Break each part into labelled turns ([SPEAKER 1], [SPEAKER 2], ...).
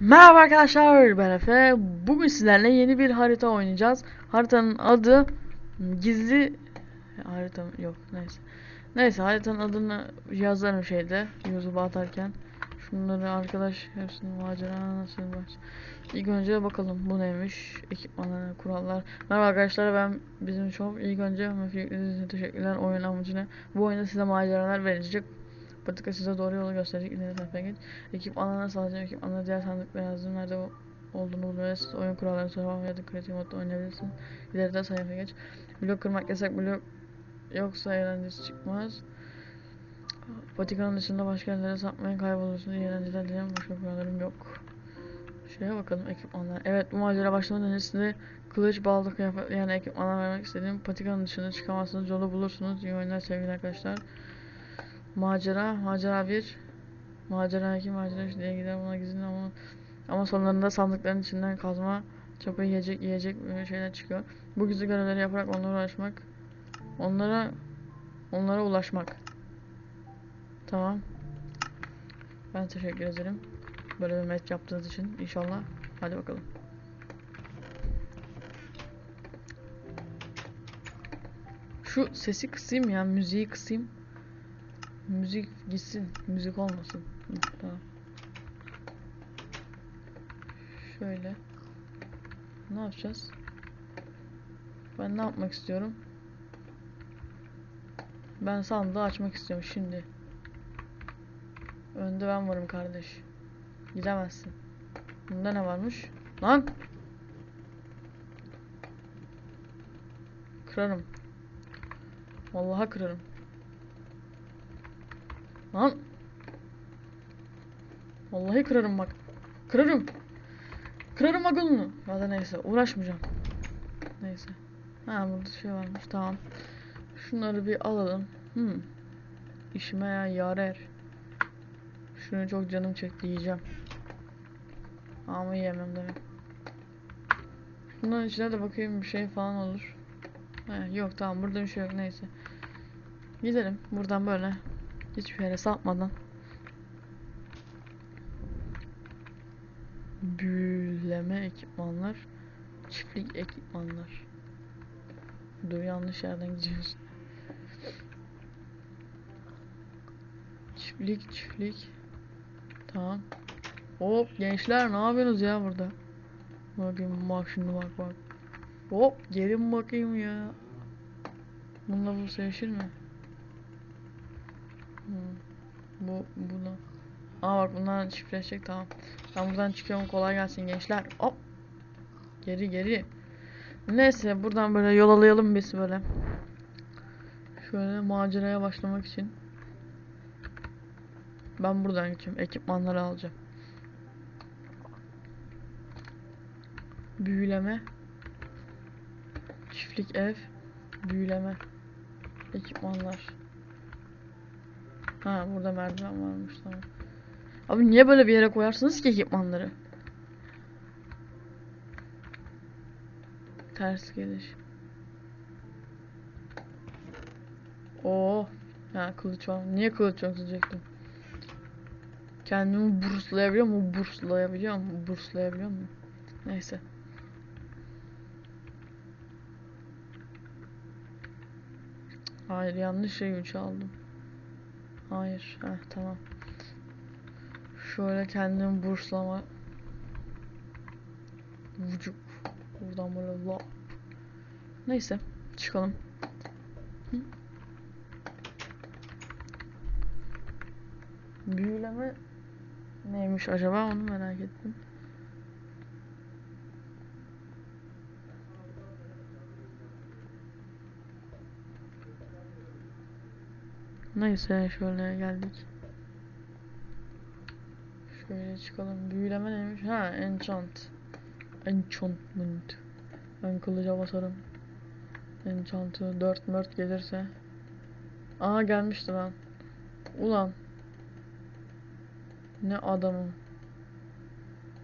[SPEAKER 1] Merhaba arkadaşlar ben Efe. Bugün sizlerle yeni bir harita oynayacağız. Haritanın adı gizli harita yok neyse. Neyse haritanın adını yazarım şeyde YouTube'a atarken. Şunları arkadaş hepsinin macera nasıl baş. İlk önce bakalım bu neymiş? Ekipmanlar, kurallar. Merhaba arkadaşlar ben bizim şov. İlk önce için teşekkürler. Oyun amacı? Bu oyunda size maceralar verecek. Patika size doğru yolu gösterecek. İleri tarafa geç. Ekipmanlarına sadece ekipmanları diğer sandıklara yazdım. Nerede olduğunu bulmalısınız. Oyun kurallarını sormam ya da kreatif modda oynayabilirsin. İleride sayfa geç. Blok kırmak yasak. Blok yoksa eğlencesi çıkmaz. Patikanın dışında başka yerlere sapmayın kaybolursunuz. İyi eğlenceler dilerim. Başka kurallarım yok. Şeye bakalım ekipmanlar. Evet bu macera başlamadan öncesinde kılıç, balta, kıyafet yani ekipmanlar vermek istediğim patikanın dışında çıkamazsınız. Yolu bulursunuz. İyi oyunlar sevgili arkadaşlar. Macera, macera 1. Macera 2, macera 3 diye gider buna gizli ama ama sonlarında sandıkların içinden kazma, çapa yiyecek, yiyecek şeyler çıkıyor. Bu gizli görevleri yaparak onlara ulaşmak. Onlara onlara ulaşmak. Tamam. Ben teşekkür ederim. Böyle bir match yaptığınız için inşallah. Hadi bakalım. Şu sesi kısayım ya, müziği kısayım. Müzik gitsin, müzik olmasın. Tamam. Şöyle. Ne yapacağız? Ben ne yapmak istiyorum? Ben sandığı açmak istiyorum şimdi. Önde ben varım kardeş. Gidemezsin. Bunda ne varmış? Lan! Kırarım. Vallahi kırarım. Lan! Vallahi kırarım bak. Kırarım. Kırarım bak onu. Ya da neyse uğraşmayacağım. Neyse. Ha burada şey varmış tamam. Şunları bir alalım. Hmm. İşime ya yarar. Şunu çok canım çekti yiyeceğim. Ama yiyemem demek. Bunların içine de bakayım bir şey falan olur. He, yok tamam burada bir şey yok neyse. Gidelim buradan böyle. Hiçbir yere sapmadan. Büyüleme ekipmanlar. Çiftlik ekipmanlar. Dur yanlış yerden gidiyoruz. Çiftlik çiftlik. Tamam. Hop gençler ne yapıyorsunuz ya burada? Bakayım bak şimdi bak bak. Hop gelin bakayım ya. Bununla bu sevişir mi? Hmm. Bu buna. Aa bak bunlar çiftleşecek tamam. Ben buradan çıkıyorum kolay gelsin gençler. Hop. Geri geri. Neyse buradan böyle yol alayalım biz böyle. Şöyle maceraya başlamak için. Ben buradan gideceğim. Ekipmanları alacağım. Büyüleme. Çiftlik ev. Büyüleme. Ekipmanlar. Ha burada merdiven varmış tamam. Abi niye böyle bir yere koyarsınız ki ekipmanları? Ters geliş. Oo. Ha kılıç var. Niye kılıç yok. Kendimi burslayabiliyor mu? Burslayabiliyor mu? Burslayabiliyor mu? Neyse. Hayır yanlış şeyi çaldım. Hayır. Heh, tamam. Şöyle kendimi burslama. Vücuk. Buradan böyle la. Neyse. Çıkalım. Büyüleme neymiş acaba onu merak ettim. Neyse şöyle geldik. Şöyle çıkalım. Büyüleme neymiş? Ha enchant. Enchantment. Ben kılıca basarım. Enchant'ı 4 mört gelirse. Aha gelmişti lan. Ulan. Ne adamım.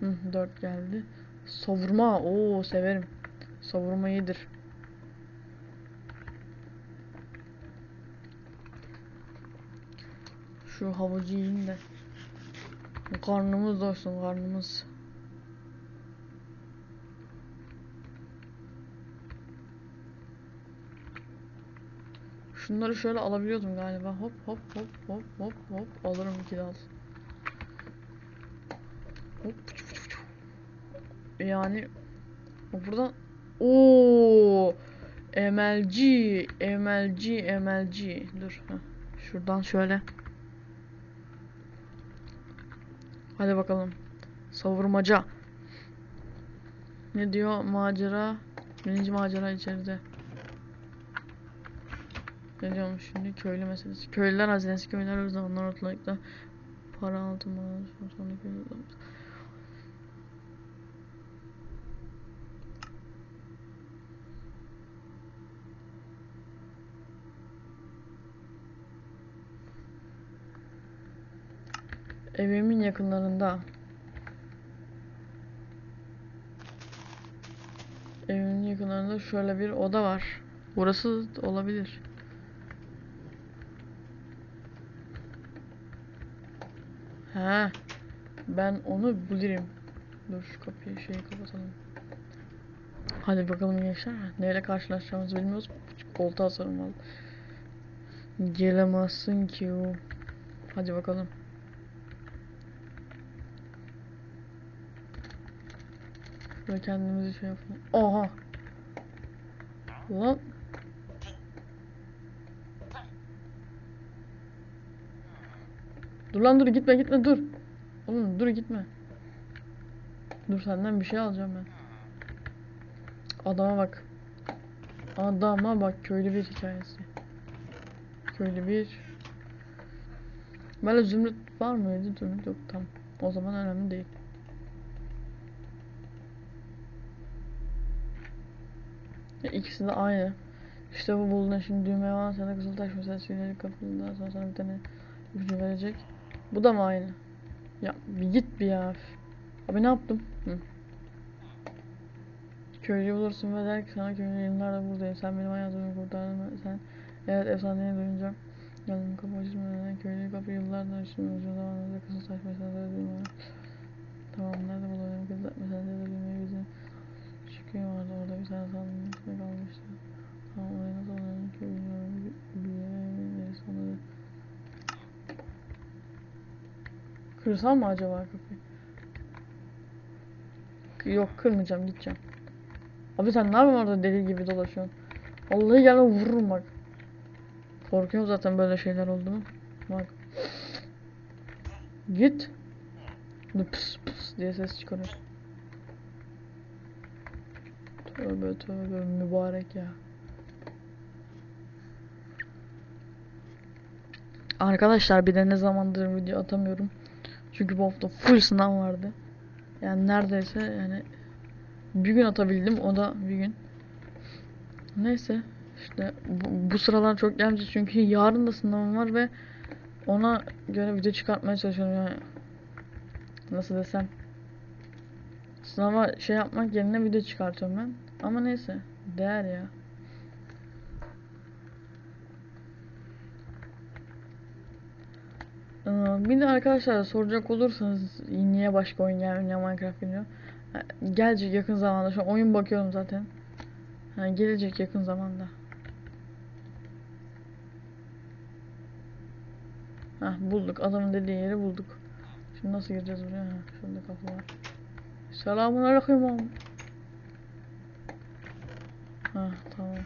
[SPEAKER 1] Hı 4 geldi. Savurma. Oo severim. Savurma iyidir. Şu havucu yiyin de. Karnımız doysun karnımız. Şunları şöyle alabiliyordum galiba. Hop hop hop hop hop hop alırım iki dal. Hop. Yani buradan o MLG MLG MLG dur. Heh. Şuradan şöyle hadi bakalım. Savurmaca. Ne diyor macera? Birinci macera içeride. Ne diyormuş şimdi? Köylü meselesi. Köylüler hazinesi köylüler öz zamanlar ortalıkta para altın bana Evimin yakınlarında. Evimin yakınlarında şöyle bir oda var. Burası olabilir. He. Ben onu bulurum. Dur şu kapıyı şeyi kapatalım. Hadi bakalım gençler. Neyle karşılaşacağımızı bilmiyoruz. Koltuğa sarılmalı. Gelemezsin ki o. Hadi bakalım. Şöyle kendimizi şey yapalım. Oha. Lan. Dur lan dur gitme gitme dur. Oğlum dur gitme. Dur senden bir şey alacağım ben. Adama bak. Adama bak köylü bir hikayesi. Köylü bir. Böyle zümrüt var mıydı? Zümrüt yok tamam. O zaman önemli değil. İkisi de aynı. İşte bu buldun şimdi düğmeye var sana kızıltaş mesela sinirli kapısından sonra sana bir tane ipucu verecek. Bu da mı aynı? Ya bir git bir ya. Abi ne yaptım? Hı. Köylüyü bulursun ve der ki sana köylü yıllardır buradayım. Sen benim hayatımı kurtardın. Sen evet efsaneye duyunca geldim kapı açılmadan köylüyü kapı yıllardır açtım. Uzun zamanlarda kızıltaş mesela düğmeye. Tamam nerede bulabilirim kızıltaş mesela düğmeye bizim çıkıyor vardı orada bir tane sandım içinde kalmıştı. Tamam oraya nasıl oynanır ki bilmiyorum. Bir yemeğin neresi onları. Kırsam mı acaba kapıyı? Yok kırmayacağım gideceğim. Abi sen ne yapıyorsun orada deli gibi dolaşıyorsun? Vallahi gel vururum bak. Korkuyorum zaten böyle şeyler oldu mu? Bak. Git. Pıs pıs diye ses çıkarıyor. Tövbe tövbe mübarek ya. Arkadaşlar bir de ne zamandır video atamıyorum. Çünkü bu hafta full sınav vardı. Yani neredeyse yani bir gün atabildim o da bir gün. Neyse işte bu, bu sıralar çok gelmeyecek çünkü yarın da sınavım var ve ona göre video çıkartmaya çalışıyorum yani. Nasıl desem. Sınava şey yapmak yerine video çıkartıyorum ben. Ama neyse. Değer ya. Bir de arkadaşlar soracak olursanız niye başka oyun gelmiyor Minecraft bilmiyorum. Ha, Gelecek yakın zamanda. Şu oyun bakıyorum zaten. Ha, gelecek yakın zamanda. Hah bulduk. Adamın dediği yeri bulduk. Şimdi nasıl gireceğiz buraya? Ha, şurada kapı var. Selamun aleyküm. Ha tamam.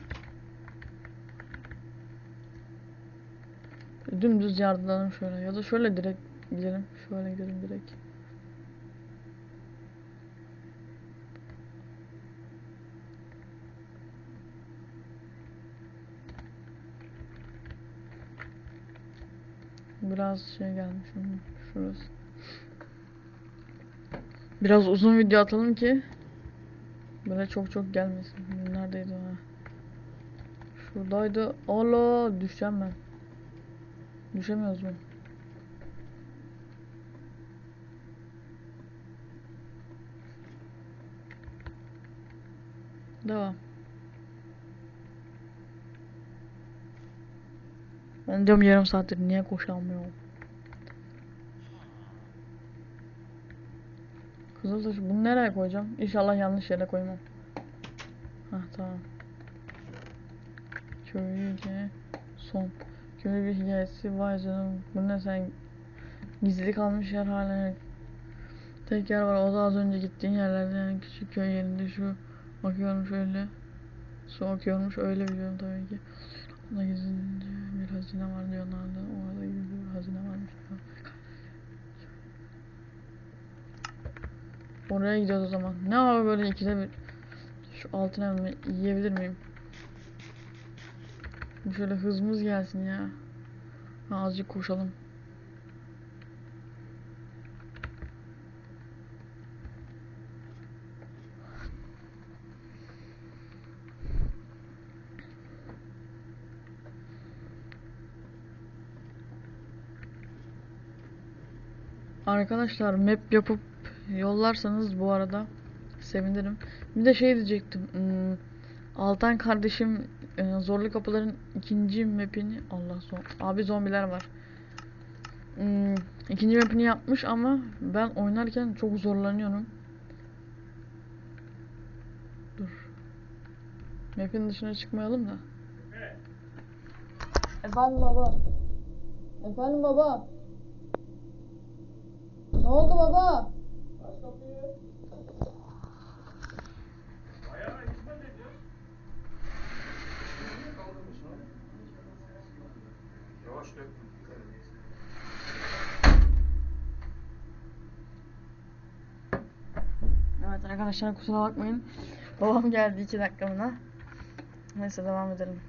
[SPEAKER 1] Dümdüz yardılalım şöyle ya da şöyle direkt gidelim. Şöyle gidelim direkt. Biraz şey gelmiş. Şurası. Biraz uzun video atalım ki böyle çok çok gelmesin. Neredeydi ha? Şuradaydı. Allah düşeceğim ben. Düşemiyoruz mu? Devam. Ben diyorum yarım saattir niye koşamıyorum? Kızıltaş bunu nereye koyacağım? İnşallah yanlış yere koymam. Hah tamam. Köylüce Son. Kömür bir hikayesi. Vay canım. Bu ne sen? Gizli kalmış yer hala. Tek yer var. O da az önce gittiğin yerlerde yani küçük köy yerinde şu bakıyorum şöyle. Su akıyormuş öyle biliyorum tabii ki. Ona gizlince bir hazine var diyorlardı. Orada gizli bir hazine varmış. Oraya gidiyoruz o zaman. Ne abi böyle ikide bir şu altın elma yiyebilir miyim? Şöyle hızımız gelsin ya. Azıcık koşalım. Arkadaşlar map yapıp yollarsanız bu arada sevinirim. Bir de şey diyecektim. hmm, Altan kardeşim e, Zorlu Kapıların ikinci mapini Allah zor. Abi zombiler var. Hmm, ikinci mapini yapmış ama ben oynarken çok zorlanıyorum. Dur. Map'in dışına çıkmayalım da. Efendim baba. Efendim baba. Ne oldu baba? Arkadaşlar kusura bakmayın. Babam geldi iki dakikamına. Neyse devam edelim.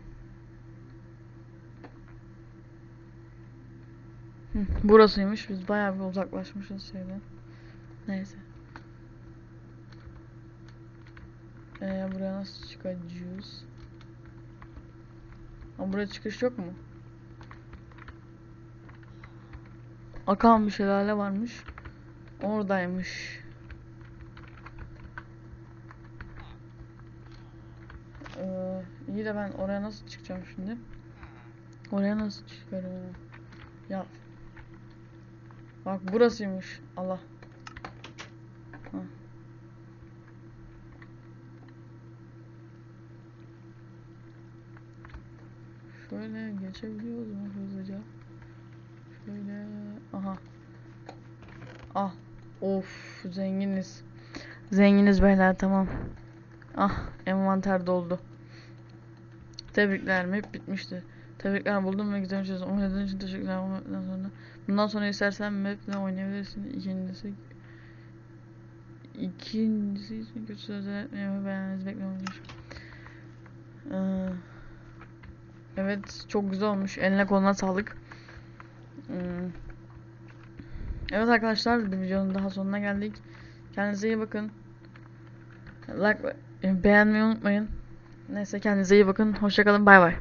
[SPEAKER 1] Burasıymış. Biz bayağı bir uzaklaşmışız şeyden. Neyse. Ee, buraya nasıl çıkacağız? Ama buraya çıkış yok mu? Akan bir şelale varmış. Oradaymış. Ee, iyi de ben oraya nasıl çıkacağım şimdi? Oraya nasıl çıkarım? Ya. Bak burasıymış. Allah. Ha. Şöyle geçebiliyoruz mu hızlıca? Şöyle. Aha. Ah. Of zenginiz. Zenginiz beyler tamam. Ah envanter doldu. Tebrikler map bitmişti. Tebrikler buldum ve güzel çözdüm. Oynadığın için teşekkürler. Bu mapten sonra. Bundan sonra istersen maple oynayabilirsin. İkincisi İkincisi için kötü sözler etmeyi ve beğenmenizi bekliyorum. Ee, evet çok güzel olmuş. Eline koluna sağlık. Hmm. Evet arkadaşlar bir videonun daha sonuna geldik. Kendinize iyi bakın. Like beğenmeyi unutmayın. Neyse kendinize iyi bakın. Hoşçakalın. Bay bay.